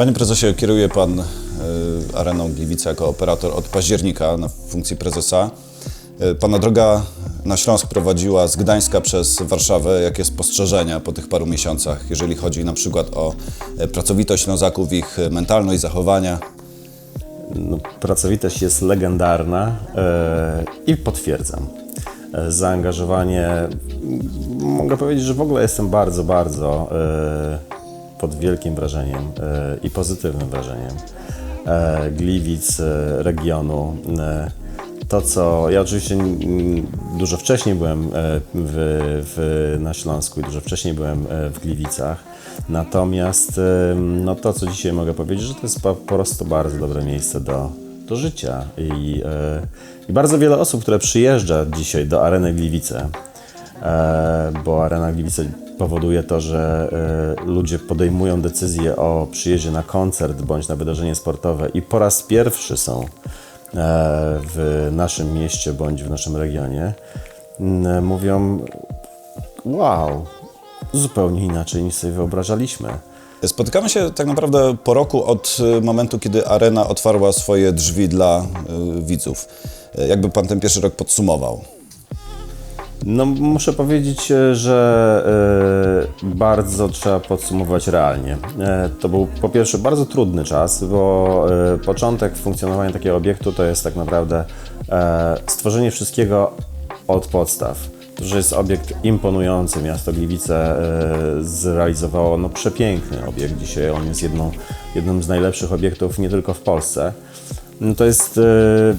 Panie prezesie, kieruje pan y, Areną Gliwice jako operator od października na funkcji prezesa. Y, Pana droga na Śląsk prowadziła z Gdańska przez Warszawę. Jakie spostrzeżenia po tych paru miesiącach, jeżeli chodzi na przykład o y, pracowitość Ślązaków, ich mentalność, zachowania? No, pracowitość jest legendarna e, i potwierdzam. E, zaangażowanie, mogę powiedzieć, że w ogóle jestem bardzo, bardzo e, pod wielkim wrażeniem e, i pozytywnym wrażeniem e, Gliwic, e, regionu. To, co ja oczywiście dużo wcześniej byłem w, w, na Śląsku i dużo wcześniej byłem w Gliwicach. Natomiast no to, co dzisiaj mogę powiedzieć, że to jest po prostu bardzo dobre miejsce do, do życia. I, I bardzo wiele osób, które przyjeżdża dzisiaj do Areny Gliwice, bo Arena Gliwice powoduje to, że e, ludzie podejmują decyzję o przyjeździe na koncert bądź na wydarzenie sportowe i po raz pierwszy są e, w naszym mieście bądź w naszym regionie, mówią: Wow, zupełnie inaczej niż sobie wyobrażaliśmy. Spotykamy się tak naprawdę po roku od y, momentu, kiedy Arena otwarła swoje drzwi dla widzów. Jakby pan ten pierwszy rok podsumował? No, muszę powiedzieć, e, że e, bardzo trzeba podsumować realnie. E, to był po pierwsze bardzo trudny czas, bo początek funkcjonowania takiego obiektu to jest tak naprawdę stworzenie wszystkiego od podstaw. To, że jest obiekt imponujący, miasto Gliwice zrealizowało no, przepiękny obiekt. Dzisiaj on jest jedną, jednym z najlepszych obiektów nie tylko w Polsce. No to jest y,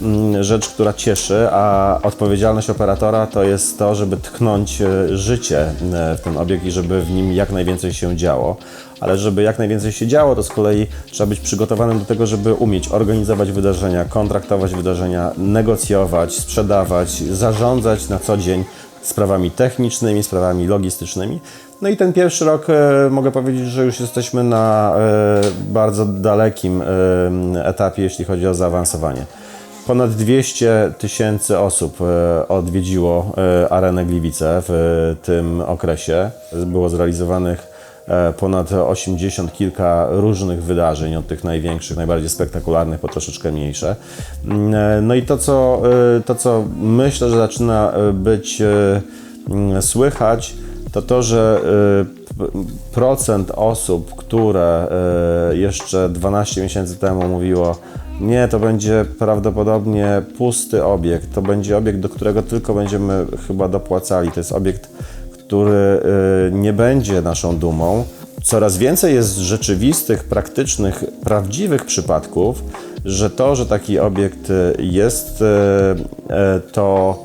mm, rzecz, która cieszy, a odpowiedzialność operatora to jest to, żeby tknąć y, życie y, w ten obiekt i żeby w nim jak najwięcej się działo. Ale żeby jak najwięcej się działo, to z kolei trzeba być przygotowanym do tego, żeby umieć organizować wydarzenia, kontraktować wydarzenia, negocjować, sprzedawać, zarządzać na co dzień sprawami technicznymi, sprawami logistycznymi. No i ten pierwszy rok e, mogę powiedzieć, że już jesteśmy na e, bardzo dalekim e, etapie, jeśli chodzi o zaawansowanie. Ponad 200 tysięcy osób odwiedziło Arenę Gliwice w tym okresie. Było zrealizowanych ponad 80 kilka różnych wydarzeń, od tych największych, najbardziej spektakularnych po troszeczkę mniejsze. Mm, e, No i to, co, e, to, co myślę, że zaczyna e, być e, mm, słychać, to to, że procent osób, które jeszcze 12 miesięcy temu mówiło, nie, to będzie prawdopodobnie pusty obiekt, to będzie obiekt, do którego tylko będziemy chyba dopłacali. To jest obiekt, który y, nie będzie naszą dumą. Coraz więcej jest rzeczywistych, praktycznych, prawdziwych przypadków, że to, że taki obiekt y, jest, y, to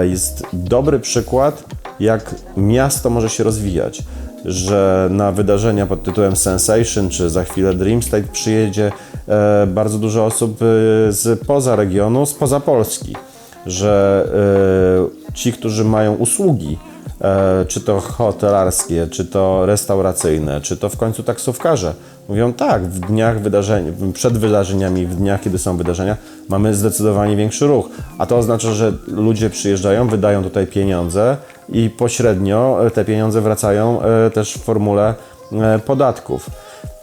jest dobry przykład, jak miasto może się rozwijać. Że na wydarzenia pod tytułem Sensation, czy za chwilę Dream State przyjedzie bardzo dużo osób z poza regionu, spoza Polski. Że ci, którzy mają usługi, czy to hotelarskie, czy to restauracyjne, czy to w końcu taksówkarze. Mówią tak, w dniach wydarzeń, przed wydarzeniami, w dniach, kiedy są wydarzenia, mamy zdecydowanie większy ruch. A to oznacza, że ludzie przyjeżdżają, wydają tutaj pieniądze i pośrednio e, te pieniądze wracają e, też w formule e, podatków.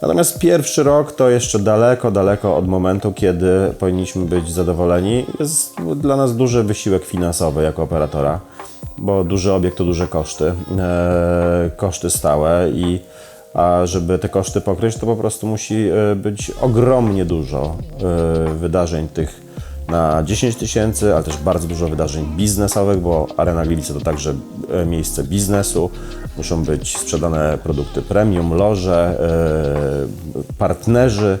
Natomiast pierwszy rok to jeszcze daleko, daleko od momentu, kiedy powinniśmy być zadowoleni. Jest dla nas duży wysiłek finansowy jako operatora, bo duży obiekt to duże koszty, e, koszty stałe i a żeby te koszty pokryć, to po prostu musi e, być ogromnie dużo e, wydarzeń tych na 10 tysięcy, ale też bardzo dużo wydarzeń biznesowych, bo Arena Gliwice to także miejsce biznesu. Muszą być sprzedane produkty premium, loże, partnerzy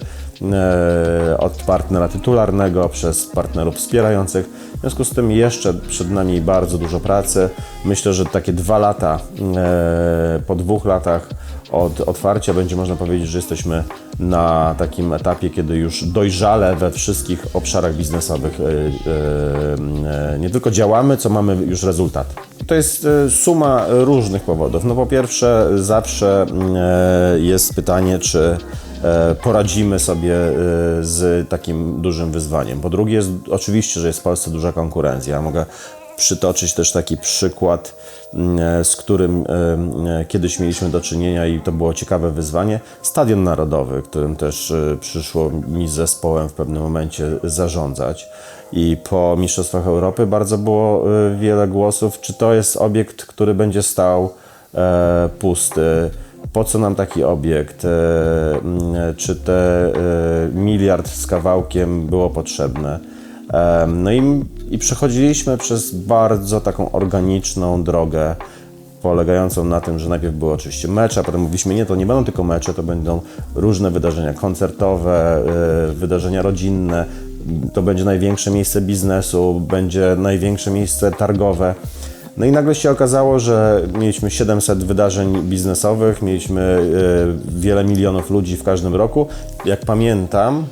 od partnera tytularnego przez partnerów wspierających. W związku z tym jeszcze przed nami bardzo dużo pracy. Myślę, że takie dwa lata, e, po dwóch latach od otwarcia będzie można powiedzieć, że jesteśmy na takim etapie, kiedy już dojrzale we wszystkich obszarach biznesowych e, e, e, nie tylko działamy, co mamy już rezultat. To jest e, suma różnych powodów. No po pierwsze zawsze e, jest pytanie, czy e, poradzimy sobie e, z takim dużym wyzwaniem. Po drugie jest oczywiście, że jest w Polsce duża konkurencja. Mogę przytoczyć też taki przykład, mm, z którym e, kiedyś mieliśmy do czynienia i to było ciekawe wyzwanie. Stadion Narodowy, którym też e, przyszło mi z zespołem w pewnym momencie zarządzać. I po Mistrzostwach Europy bardzo było e, wiele głosów, czy to jest obiekt, który będzie stał e, pusty, po co nam taki obiekt, e, mm, czy te e, miliard z kawałkiem było potrzebne. No i, i przechodziliśmy przez bardzo taką organiczną drogę, polegającą na tym, że najpierw były oczywiście mecze, a potem mówiliśmy, nie, to nie będą tylko mecze, to będą różne wydarzenia koncertowe, e, wydarzenia rodzinne, to będzie największe miejsce biznesu, będzie największe miejsce targowe. No i nagle się okazało, że mieliśmy 700 wydarzeń biznesowych, mieliśmy e, wiele milionów ludzi w każdym roku. Jak pamiętam,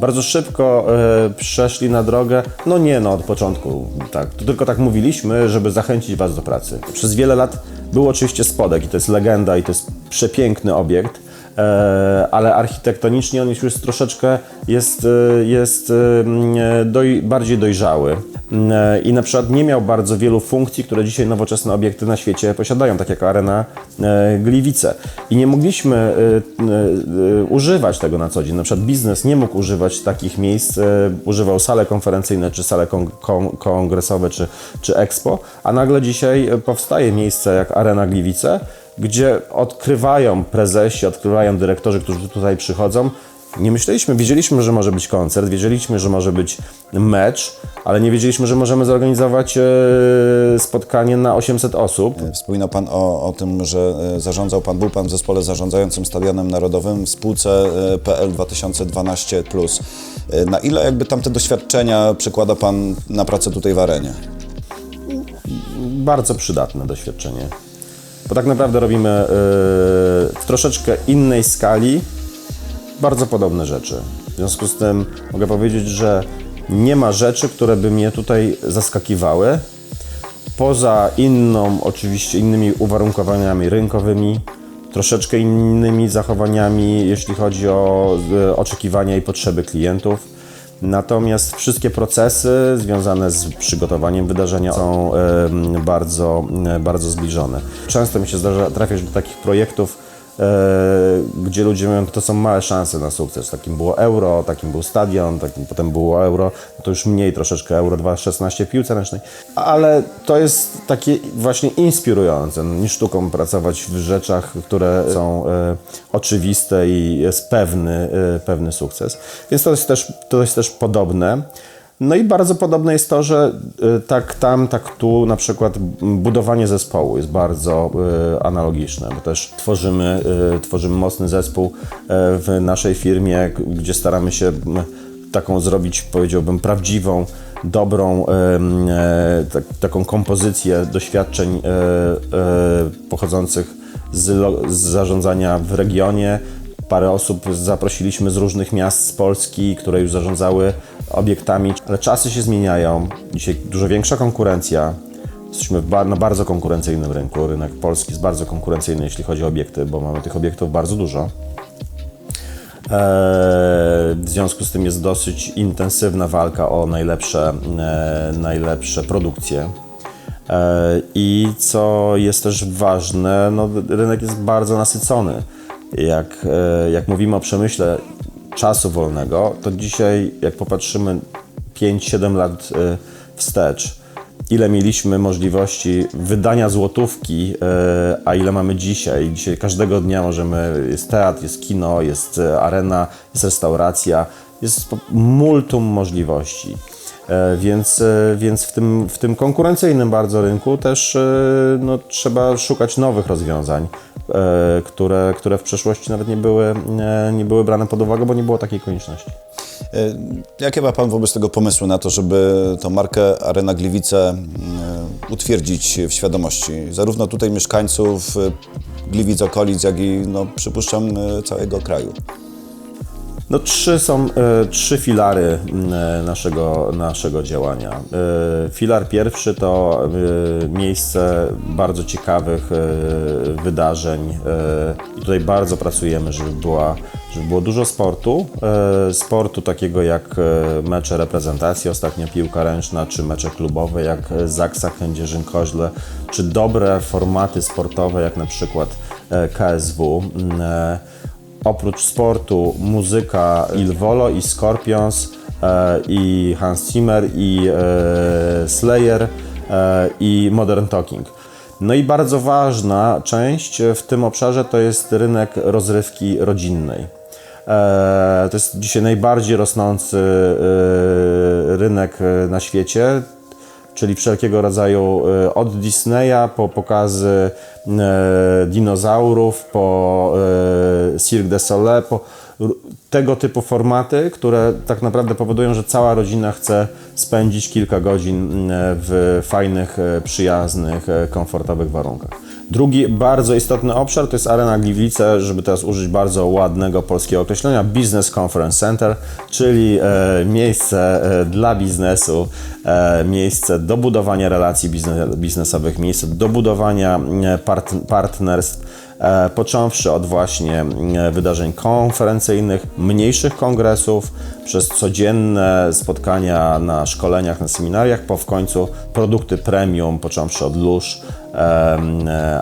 bardzo szybko e, przeszli na drogę, no nie, no od początku, tak, to tylko tak mówiliśmy, żeby zachęcić Was do pracy. Przez wiele lat był oczywiście spodek i to jest legenda i to jest przepiękny obiekt, ale architektonicznie on już jest troszeczkę jest, e, jest e, doj, bardziej dojrzały. E, I na przykład nie miał bardzo wielu funkcji, które dzisiaj nowoczesne obiekty na świecie posiadają, tak jak arena e, Gliwice. I nie mogliśmy e, e, e, używać tego na co dzień. Na przykład biznes nie mógł używać takich miejsc, e, używał sale konferencyjne, czy sale kon, kon, kongresowe, czy, czy expo, a nagle dzisiaj e, powstaje miejsce jak arena Gliwice, gdzie odkrywają prezesi, odkrywają dyrektorzy, którzy tutaj przychodzą, nie myśleliśmy, wiedzieliśmy, że może być koncert, wiedzieliśmy, że może być mecz, ale nie wiedzieliśmy, że możemy zorganizować e, spotkanie na 800 osób. Wspominał Pan o, o tym, że e, zarządzał Pan, był Pan w zespole zarządzającym Stadionem Narodowym w spółce e, PL 2012. E, Na ile jakby tamte doświadczenia przekłada Pan na pracę tutaj w arenie? Bardzo przydatne doświadczenie, bo tak naprawdę robimy e, w troszeczkę innej skali bardzo podobne rzeczy. W związku z tym mogę powiedzieć, że nie ma rzeczy, które by mnie tutaj zaskakiwały. Poza inną, oczywiście innymi uwarunkowaniami rynkowymi, troszeczkę innymi zachowaniami, jeśli chodzi o e, oczekiwania i potrzeby klientów. Natomiast wszystkie procesy związane z przygotowaniem wydarzenia są bardzo, bardzo zbliżone. Często mi się zdarza trafiać do takich projektów, gdzie ludzie mówią, to są małe szanse na sukces. Takim było euro, takim był stadion, takim potem było euro, to już mniej troszeczkę euro 2.16 w piłce ręcznej. Ale to jest takie właśnie inspirujące. No, nie sztuką pracować w rzeczach, które są e, oczywiste i jest pewny, e, pewny sukces. Więc to jest też, to jest też podobne. No i bardzo podobne jest to, że y, tak tam, tak tu na przykład budowanie zespołu jest bardzo y, analogiczne, bo też tworzymy, y, tworzymy mocny zespół w naszej firmie, gdzie staramy się taką zrobić, powiedziałbym, prawdziwą, dobrą e, tak, taką kompozycję doświadczeń e, e, pochodzących z zarządzania w regionie, Parę osób zaprosiliśmy z różnych miast z Polski, które już zarządzały obiektami, ale czasy się zmieniają. Dzisiaj dużo większa konkurencja. Jesteśmy na bardzo konkurencyjnym rynku. Rynek polski jest bardzo konkurencyjny, jeśli chodzi o obiekty, bo mamy tych obiektów bardzo dużo. Eee, W związku z tym jest dosyć intensywna walka o najlepsze, e, najlepsze produkcje. E, I co jest też ważne, no, rynek jest bardzo nasycony. Jak, jak mówimy o przemyśle czasu wolnego, to dzisiaj, jak popatrzymy 5-7 lat e, wstecz, ile mieliśmy możliwości wydania złotówki, e, a ile mamy dzisiaj. Dzisiaj każdego dnia możemy, jest teatr, jest kino, jest e, arena, jest restauracja, jest multum możliwości. E, Więc, e, więc w, tym, w tym konkurencyjnym bardzo rynku też e, no, trzeba szukać nowych rozwiązań, które, które w przeszłości nawet nie były, nie były brane pod uwagę, bo nie było takiej konieczności. Jakie ma Pan wobec tego pomysły na to, żeby tą markę Arena Gliwice mm, utwierdzić w świadomości zarówno tutaj mieszkańców Gliwic, okolic, jak i no, przypuszczam całego kraju? No trzy są e, trzy filary m, e, naszego, naszego działania. E, filar pierwszy to e, miejsce bardzo ciekawych e, wydarzeń e, i tutaj bardzo pracujemy, żeby, była, żeby było dużo sportu. E, sportu takiego jak e, mecze reprezentacji, ostatnio piłka ręczna, czy mecze klubowe jak Zaksa Kędzierzyn-Koźle, czy dobre formaty sportowe jak na przykład e, KSW. M, e, Oprócz sportu, muzyka Il Volo i Scorpions e, i Hans Zimmer i e, Slayer e, i Modern Talking. No i bardzo ważna część w tym obszarze to jest rynek rozrywki rodzinnej. To jest dzisiaj najbardziej rosnący rynek na świecie czyli wszelkiego rodzaju e, od Disneya po pokazy e, dinozaurów, po e, Cirque du Soleil, po tego typu formaty, które tak naprawdę powodują, że cała rodzina chce spędzić kilka godzin w fajnych, przyjaznych, komfortowych warunkach. Drugi bardzo istotny obszar to jest Arena Gliwice, żeby teraz użyć bardzo ładnego polskiego określenia, Business Conference Center, czyli e, miejsce e, dla biznesu, e, miejsce do budowania relacji biznes, biznesowych, miejsce do budowania e, part, partnerstw, e, począwszy od właśnie e, wydarzeń konferencyjnych, mniejszych kongresów, przez codzienne spotkania na szkoleniach, na seminariach, po w końcu produkty premium, począwszy od lóż,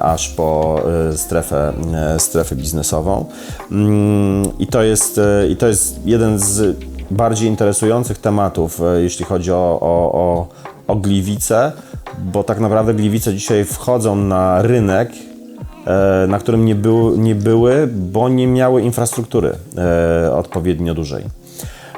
aż po e, strefę, e, strefę biznesową. Mm, I to, jest, e, I to jest jeden z bardziej interesujących tematów, e, jeśli chodzi o, o, o, o Gliwice, bo tak naprawdę Gliwice dzisiaj wchodzą na rynek, e, na którym nie, był, nie były, bo nie miały infrastruktury e, odpowiednio dużej.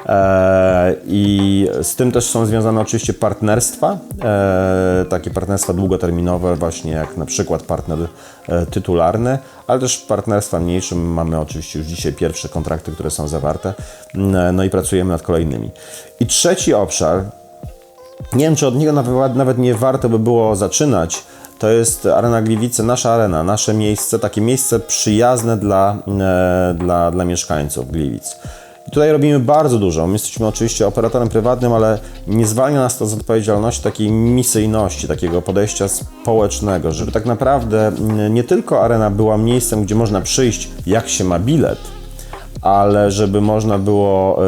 E, I z tym też są związane oczywiście partnerstwa, e, takie partnerstwa długoterminowe, właśnie jak na przykład partner e, tytularny, ale też partnerstwa mniejsze. Mamy oczywiście już dzisiaj pierwsze kontrakty, które są zawarte, Mm, no i pracujemy nad kolejnymi. I trzeci obszar, nie wiem, czy od niego nawet, nie warto by było zaczynać. To jest Arena Gliwice, nasza arena, nasze miejsce, takie miejsce przyjazne dla, dla, dla mieszkańców Gliwic. I tutaj robimy bardzo dużo. My jesteśmy oczywiście operatorem prywatnym, ale nie zwalnia nas to z odpowiedzialności takiej misyjności, takiego podejścia społecznego, żeby tak naprawdę mm, nie tylko arena była miejscem, gdzie można przyjść, jak się ma bilet, ale żeby można było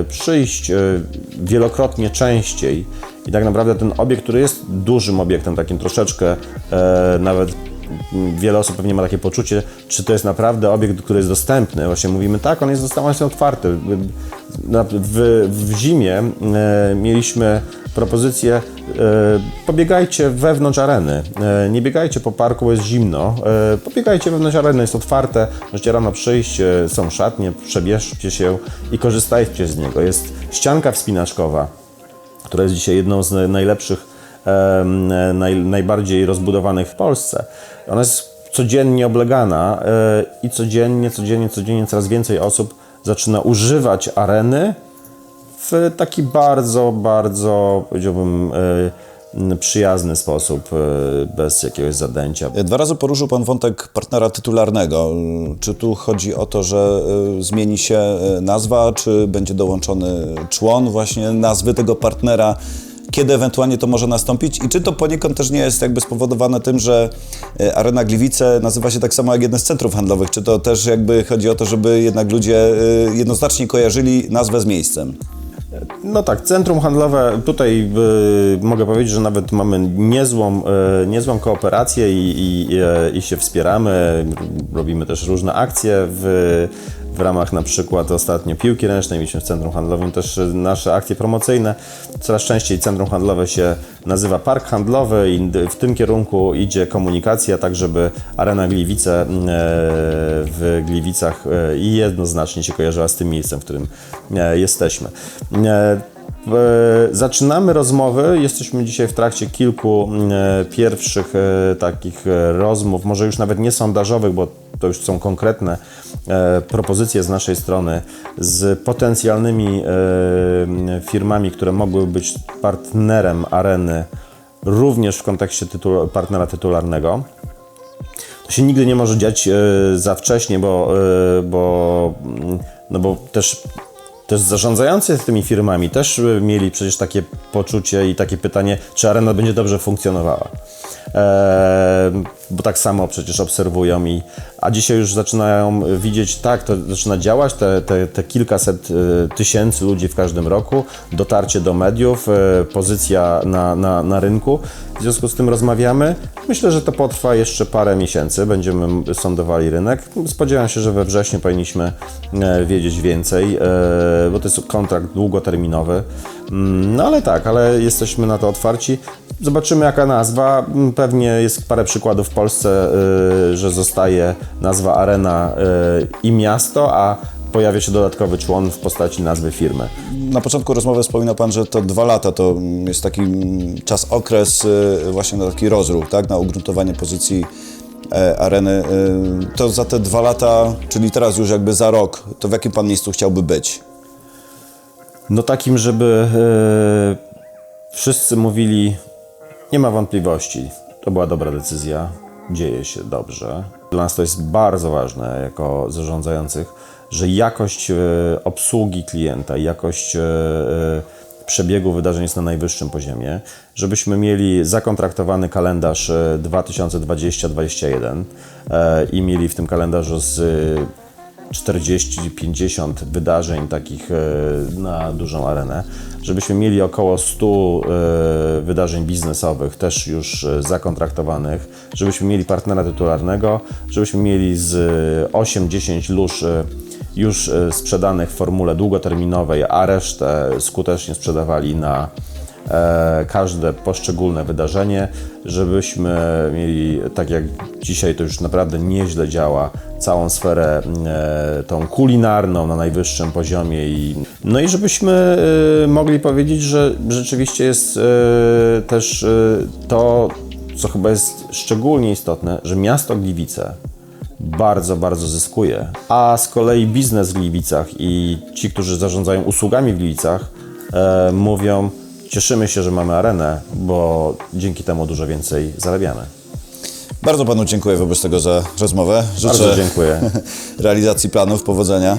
e, przyjść e, wielokrotnie częściej. I tak naprawdę ten obiekt, który jest dużym obiektem, takim troszeczkę e, nawet wiele osób pewnie ma takie poczucie, czy to jest naprawdę obiekt, który jest dostępny. Właśnie mówimy, tak, on jest on jest otwarty. W, w zimie e, mieliśmy propozycję, e, pobiegajcie wewnątrz areny, e, nie biegajcie po parku, bo jest zimno, e, pobiegajcie wewnątrz areny, jest otwarte, możecie rano przyjść, e, są szatnie, przebierzcie się i korzystajcie z niego. Jest ścianka wspinaczkowa, która jest dzisiaj jedną z najlepszych, naj, najbardziej rozbudowanych w Polsce. Ona jest codziennie oblegana e, i codziennie, codziennie, codziennie coraz więcej osób zaczyna używać areny w taki bardzo, bardzo, powiedziałbym, e, przyjazny sposób, e, bez jakiegoś zadęcia. Dwa razy poruszył Pan wątek partnera tytularnego. Czy tu chodzi o to, że zmieni się nazwa, czy będzie dołączony człon właśnie nazwy tego partnera? Kiedy ewentualnie to może nastąpić i czy to poniekąd też nie jest jakby spowodowane tym, że y, Arena Gliwice nazywa się tak samo jak jedne z centrów handlowych? Czy to też jakby chodzi o to, żeby jednak ludzie y, jednoznacznie kojarzyli nazwę z miejscem? No tak, centrum handlowe, tutaj y, mogę powiedzieć, że nawet mamy niezłą, y, niezłą kooperację i, i, e, i się wspieramy. Robimy też różne akcje w, w ramach na przykład ostatnio piłki ręcznej. Mieliśmy w centrum handlowym też nasze akcje promocyjne. Coraz częściej centrum handlowe się nazywa park handlowy i w tym kierunku idzie komunikacja, tak żeby Arena Gliwice e, w Gliwicach e, jednoznacznie się kojarzyła z tym miejscem, w którym e, jesteśmy. E, e, Zaczynamy rozmowy. Jesteśmy dzisiaj w trakcie kilku e, pierwszych e, takich e, rozmów, może już nawet nie sondażowych, bo to już są konkretne e, propozycje z naszej strony z potencjalnymi e, firmami, które mogłyby być partnerem areny, również w kontekście partnera tytularnego. To się nigdy nie może dziać e, za wcześnie, bo, e, bo, no bo też też zarządzający tymi firmami też mieli przecież takie poczucie i takie pytanie, czy arena będzie dobrze funkcjonowała. Eee, bo tak samo przecież obserwują i a dzisiaj już zaczynają widzieć, tak, to zaczyna działać, te, te, te kilkaset y, tysięcy ludzi w każdym roku, dotarcie do mediów, y, pozycja na, na, na rynku. W związku z tym rozmawiamy. Myślę, że to potrwa jeszcze parę miesięcy, będziemy sondowali rynek. Spodziewam się, że we wrześniu powinniśmy e, wiedzieć więcej, e, bo to jest kontrakt długoterminowy. Mm, No ale tak, ale jesteśmy na to otwarci. Zobaczymy jaka nazwa. Mm, Pewnie jest parę przykładów Polsce, y, że zostaje nazwa Arena y, i miasto, a pojawia się dodatkowy człon w postaci nazwy firmy. Na początku rozmowy wspominał Pan, że to dwa lata to jest taki czas, okres y, właśnie na taki rozruch, tak? na ugruntowanie pozycji e, areny. To za te dwa lata, czyli teraz już jakby za rok, to w jakim Pan miejscu chciałby być? No takim, żeby wszyscy mówili, nie ma wątpliwości, to była dobra decyzja, dzieje się dobrze. Dla nas to jest bardzo ważne jako zarządzających, że jakość e, obsługi klienta, jakość e, e, przebiegu wydarzeń jest na najwyższym poziomie, żebyśmy mieli zakontraktowany kalendarz e, 2020-2021 e, i mieli w tym kalendarzu z 40-50 wydarzeń takich e, na dużą arenę, żebyśmy mieli około 100 e, wydarzeń biznesowych też już e, zakontraktowanych, żebyśmy mieli partnera tytularnego, żebyśmy mieli z e, 8-10 lóż już sprzedanych w formule długoterminowej, a resztę skutecznie sprzedawali na każde poszczególne wydarzenie, żebyśmy mieli, tak jak dzisiaj to już naprawdę nieźle działa, całą sferę e, tą kulinarną na najwyższym poziomie i no i żebyśmy e, mogli powiedzieć, że rzeczywiście jest e, też e, to, co chyba jest szczególnie istotne, że miasto Gliwice bardzo, bardzo zyskuje, a z kolei biznes w Gliwicach i ci, którzy zarządzają usługami w Gliwicach e, mówią, cieszymy się, że mamy arenę, bo dzięki temu dużo więcej zarabiamy. Bardzo Panu dziękuję wobec tego za rozmowę. Życzę Bardzo dziękuję. realizacji planów, powodzenia.